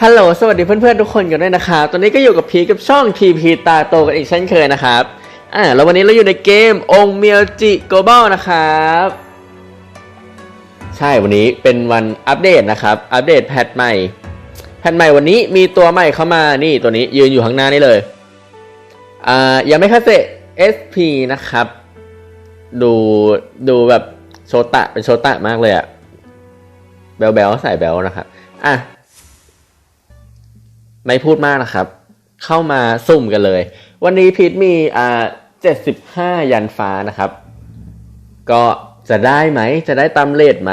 ฮัลโหล สวัสดีเพื่อนๆทุกคนกันด้วยนะครับ ตอนนี้ก็อยู่กับพีกับช่อง TP ตาโตกันอีกเช่นเคยนะครับ อ่า แล้ววันนี้เราอยู่ในเกมองเมียวจิโกลบอลนะครับ ใช่ วันนี้เป็นวันอัปเดตนะครับ อัปเดตแพทใหม่ แพทใหม่วันนี้มีตัวใหม่เข้ามา นี่ตัวนี้ยืนอยู่ข้างหน้านี่เลย อ่า ยังไม่คาเซ SP นะครับ ดู ดูแบบโชตะ เป็นโชตะมากเลยอะแบลแบลใส่แบลนะครับ อะ ไม่พูดมากนะครับ เข้ามาสุ่มกันเลย วันนี้พีทมีอ่าเจ็ดสิบห้ายันฟ้านะครับ ก็จะได้ไหม จะได้ตามเลทไหม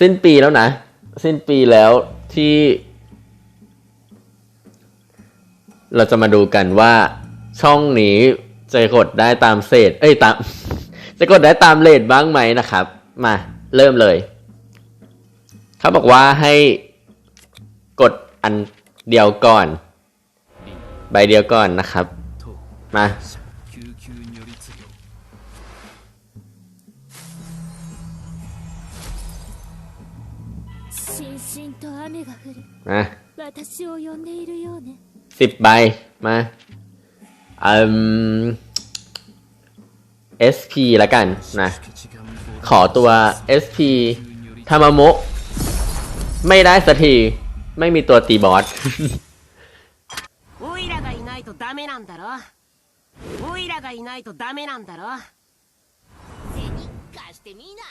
สิ้นปีแล้วนะ สิ้นปีแล้วที่ เราจะมาดูกันว่าช่องนี้จะกดได้ตามเศษ เอ้ยตาม จะกดได้ตามเลทบ้างไหมนะครับ มาเริ่มเลย เขาบอกว่าให้ กดอันเดียวก่อน ใบเดียวก่อนนะครับมาสิบใบ มาอืม SP ละกันนะ ขอตัว SP ธรรมโมไม่ได้สักที ไม่มีตัวตีบอส オイラがいないとダメなんだろオイラがいないとダメなんだろ銭貸してみな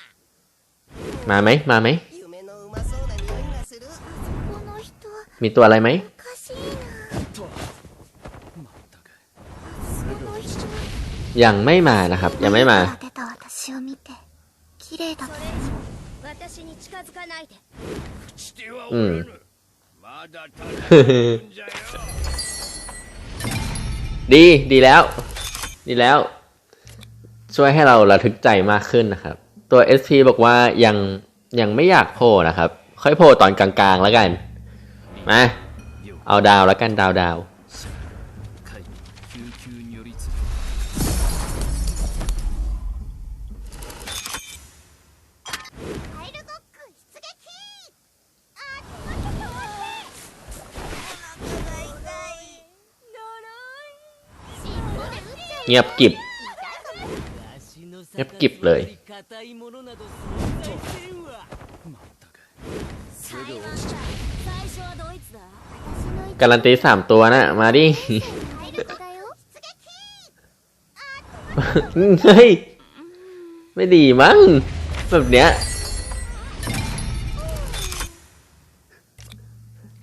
มาไหม มาไหม 夢のうまそうな匂いがするこの人 มีตัวอะไรไหม おかしいなまったくその人 ยังไม่มานะครับ ยังไม่มา 出た私を見て綺麗だった私に近づかないでして ดีดีแล้ว ดีแล้ว ช่วยให้เราระทึกใจมากขึ้นนะครับ ตัว SP บอกว่ายังยังไม่อยากโผล่นะครับ ค่อยโผล่ตอนกลางๆแล้วกัน มา เอาดาวแล้วกันดาวดาว เงียบกิบเงียบกิบเลยการันตีสามตัวนะ่ะ มาดิ เฮ้ย ไม่ดีมั้ง แบบเนี้ย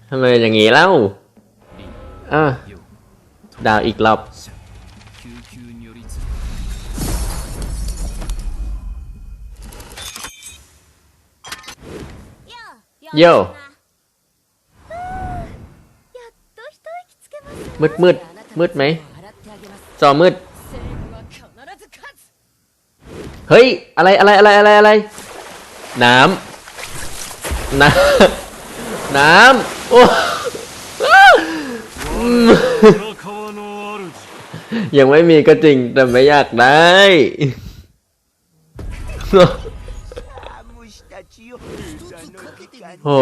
ทำไมอย่างงี้เล่า อะ ดาวอีกรอบ โย่มืดมืดมืดไหมจอมืด เฮ้ย อะไรอะไรอะไรอะไรอะไร น้ำน้ำน้ำโอ้ยังไม่มีก็จริงแต่ไม่อยากได้ โอ้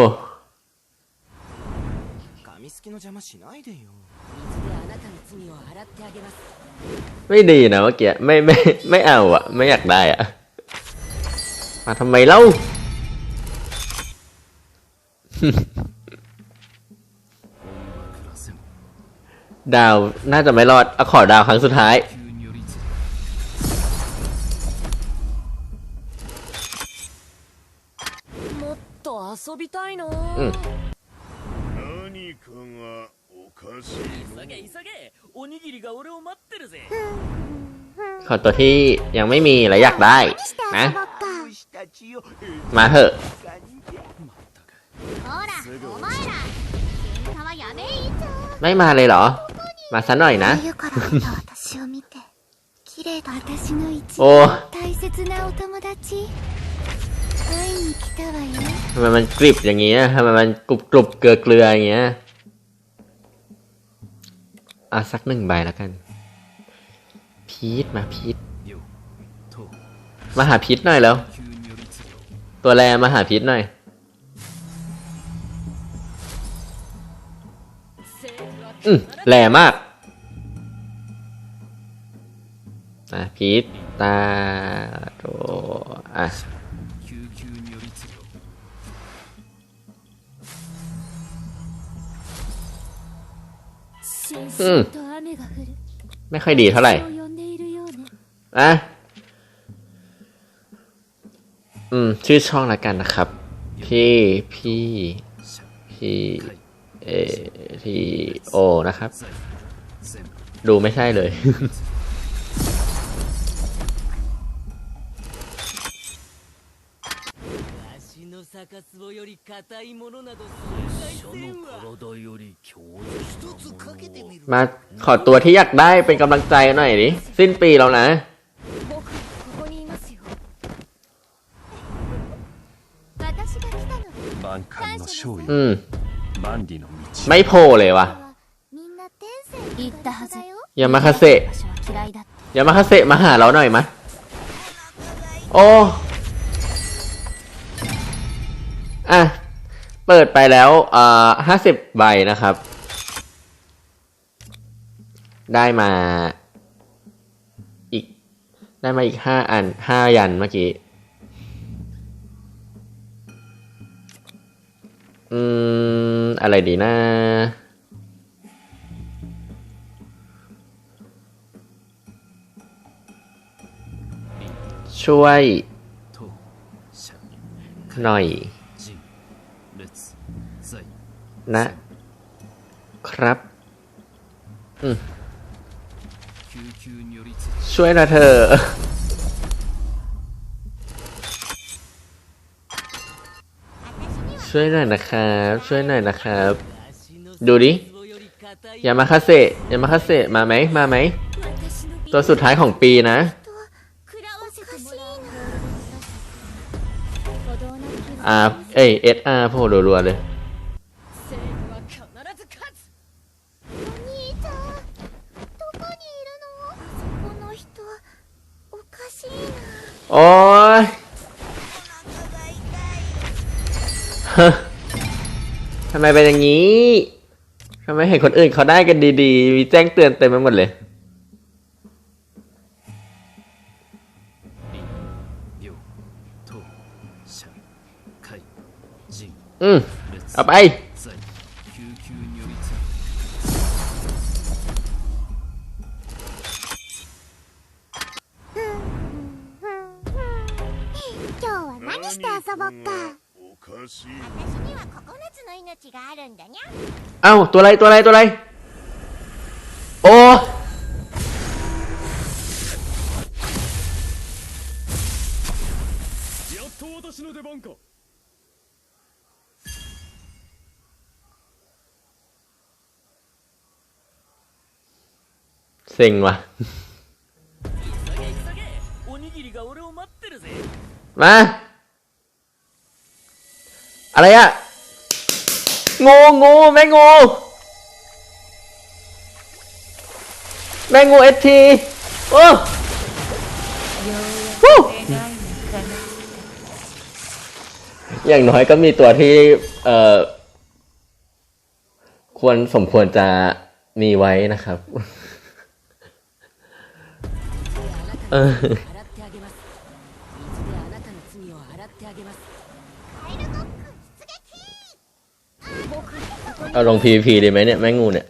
ไม่ดีนะเมื่อกี้ไม่ไม่ไม่เอาอะไม่อยากได้อะมาทำไมเล่าดาวน่าจะไม่รอดอขอดาวครั้งสุดท้าย 遊びたいなうん何かがおかしい急げ急げおにぎりが俺を待ってるぜ ขอตัวที่ยังไม่มีและอยากได้ นะ ぼっか虫たちよ มาเถอะ 時間じゃまったくほらお前ら喧嘩はやめいいじゃん ไม่มาเลยเหรอ มาซะหน่อยนะ 冬から見た私を見て綺麗だ私の一โอ้ ทำไมมันกริบอย่างเงี้ยทำไมมันกรุบกรุบเกลือเกลืออย่างเงี้ยอะสักหนึ่งใบแล้วกัน พีทมาพีทมาหาพีทหน่อยแล้ว ตัวแรมาหาพีทหน่อยอืมแหลมากอะพีทตาโตอะืม ไม่ค่อยดีเท่าไหร่นะอืม ชื่อช่องละกันนะครับ พี่พี่พี่เอพีโอนะครับ ดูไม่ใช่เลย 逆壺より硬いものなどその体より強一つかけてみる มาขอตัวที่อยากได้เป็นกำลังใจหน่อยดิ สิ้นปีแล้วนะ 僕ここにいますよ私が来たの万感の勝利 อืม 万里の道 ไม่โผล่เลยวะ みんな天性言ったはずよ ยามาคาเซะ 私は嫌いだって ยามาคาเซะมาหาเราหน่อยมะ โอ้ อะ เปิดไปแล้วอ่าห้าสิบใบนะครับ ได้มา อีก ได้มาอีกห้าอันห้ายันเมื่อกี้ อืม อะไรดีนะช่วยหน่อย นะครับ อืมช่วยนะเธอ ช่วยหน่อยนะครับ ช่วยหน่อยนะครับ ดูดิยามาคาเซยามาคาเซมาไหมมาไหม ตัวสุดท้ายของปีนะ อ่า เอ้เอสอาร์โผล่รัวๆเลย โอ้ยทำไมเป็นอย่างนี้ทำไมเห็นคนอื่นเขาได้กันดีๆ มีแจ้งเตือนเต็มไปหมดเลย อืมเอาไป して遊ぼっかおかしい私には9つの命があるんだにゃ เอ้า ตัวอะไร ตัวอะไร ตัวอะไร โอ้ やっと私の出番か เซ็งว่ะ 急げ急げおにぎりが俺を待ってるぜ มา อะไรอะงูงูแม่งูแม่งูเอทีโอ้ฮู้อย่างน้อยก็มีตัวที่เอ่อควรสมควรจะมีไว้นะครับ เออ เอาลง PVP ได้ไหมเนี่ย แมงงูเนี่ย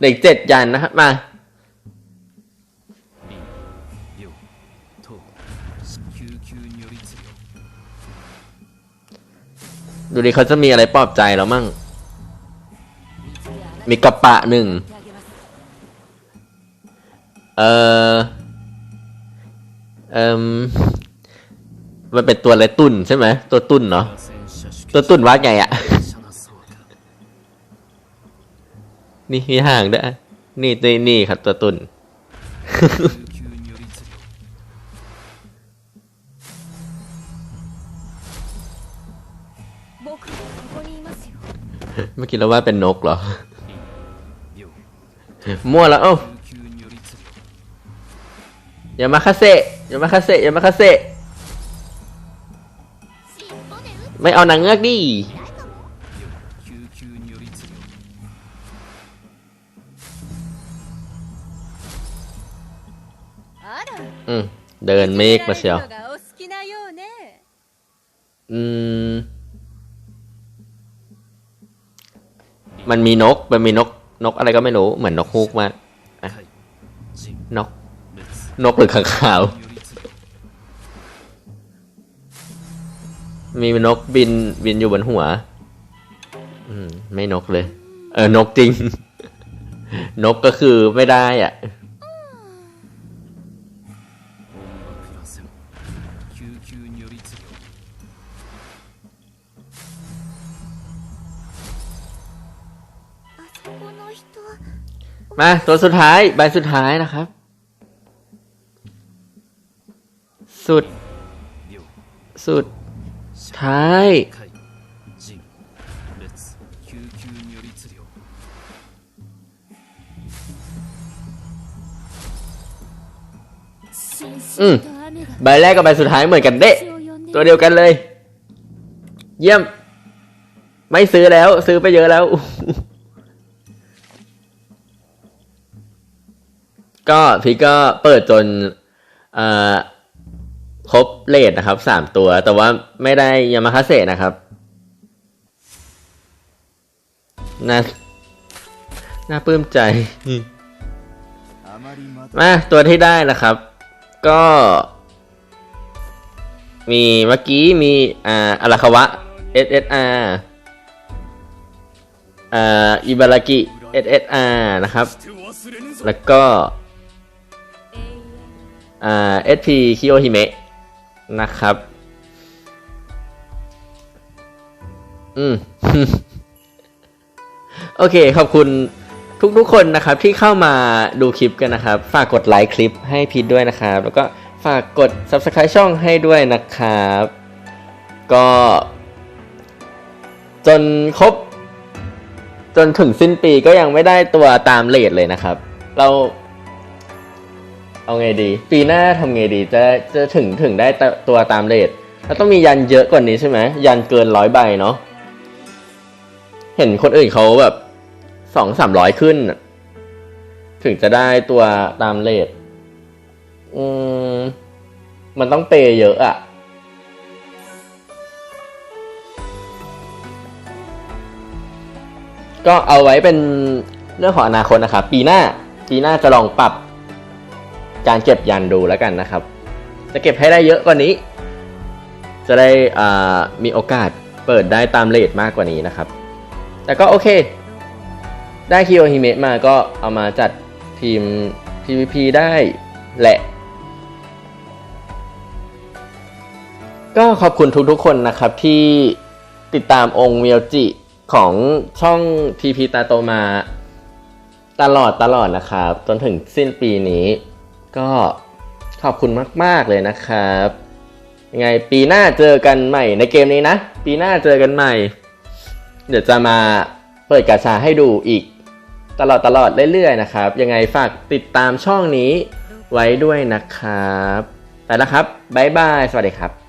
เด็กเจ็ดยันนะครับมา ดูดิเขาจะมีอะไรปลอบใจเรามั่ง มีกระปะหนึ่ง เออเออมันเป็นตัวอะไรตุ่นใช่ไหมตัวตุ่นเนาะตัวตุ่นว่าไงอะนี่มีห่างด้วยนี่นี่นี่ครับ ตัวตุ่นเมื่อกี้เราว่าเป็นนกเหรอ มั่วแล้วเอ้ ยามาคาเซยามาคาเซยามาคาเซไม่เอาหนังเงือกดิอืม เดินเมฆมาเชียวอืม มันมีนก มันมีนก นกอะไรก็ไม่รู้ เหมือนนกฮูกมากนก นกหรือขังข่าว มีนกบินบินอยู่บนหัว อืม ไม่นกเลย เออนกจริง นกก็คือไม่ได้อะมาตัวสุดท้ายใบสุดท้ายนะครับ สุด สุด ท้าย อืม ใบแรกกับใบสุดท้ายเหมือนกันเดะตัวเดียวกันเลย เยี่ยม ไม่ซื้อแล้ว ซื้อไปเยอะแล้ว ก็พี่ก็เปิดจนอ่า ครบเลดนะครับสามตัว แต่ว่าไม่ได้ยามาคาเซนะครับน่าน่าปลื้มใจ มาตัวที่ได้นะครับ ก็ มีเมื่อกี้มีอ่าอาราคาวะ SSR อ่าอิบารากิ SSR นะครับ แล้วก็อ่า SP คิโอฮิเมะ นะครับ อืม โอเค ขอบคุณทุกๆคนนะครับ ที่เข้ามาดูคลิปกันนะครับ ฝากกดไลค์คลิปให้พีทด้วยนะครับ แล้วก็ฝากกด Subscribe ช่องให้ด้วยนะครับ ก็ จนครบ จนถึงสิ้นปีก็ยังไม่ได้ตัวตามเลทเลยนะครับ เรา เอาไงดี ปีหน้าทำไงดีจะจะถึงถึงได้ตัวตามเลทแล้วต้องมียันเยอะกว่านี้ใช่ไหมยันเกินร้อยใบเนาะเห็นคนอื่นเขาแบบสองสามร้อยขึ้น ถึงจะได้ตัวตามเลทอืมมันต้องเปย์เยอะอะก็เอาไว้เป็นเรื่องของอนาคตนะครับ ปีหน้าปีหน้าจะลองปรับ การเก็บยันดูแล้วกันนะครับ จะเก็บให้ได้เยอะกว่านี้ จะได้มีโอกาสเปิดได้ตามเลทมากกว่านี้นะครับ แต่ก็โอเค ได้คิโอฮิเมะมาก็เอามาจัดทีม PVP ได้แหละ ก็ขอบคุณทุกๆคนนะครับที่ติดตามองค์เมียวจิของช่อง TP ตาโตมาตลอดตลอดนะครับ จนถึงสิ้นปีนี้ ก็ขอบคุณมาก ๆ เลยนะครับยังไงปีหน้าเจอกันใหม่ในเกมนี้นะ ปีหน้าเจอกันใหม่ เดี๋ยวจะมาเปิดกาชาให้ดูอีก ตลอดตลอดเรื่อยๆนะครับ ยังไงฝากติดตามช่องนี้ไว้ด้วยนะครับ ไปแล้วครับ บ๊ายบาย สวัสดีครับ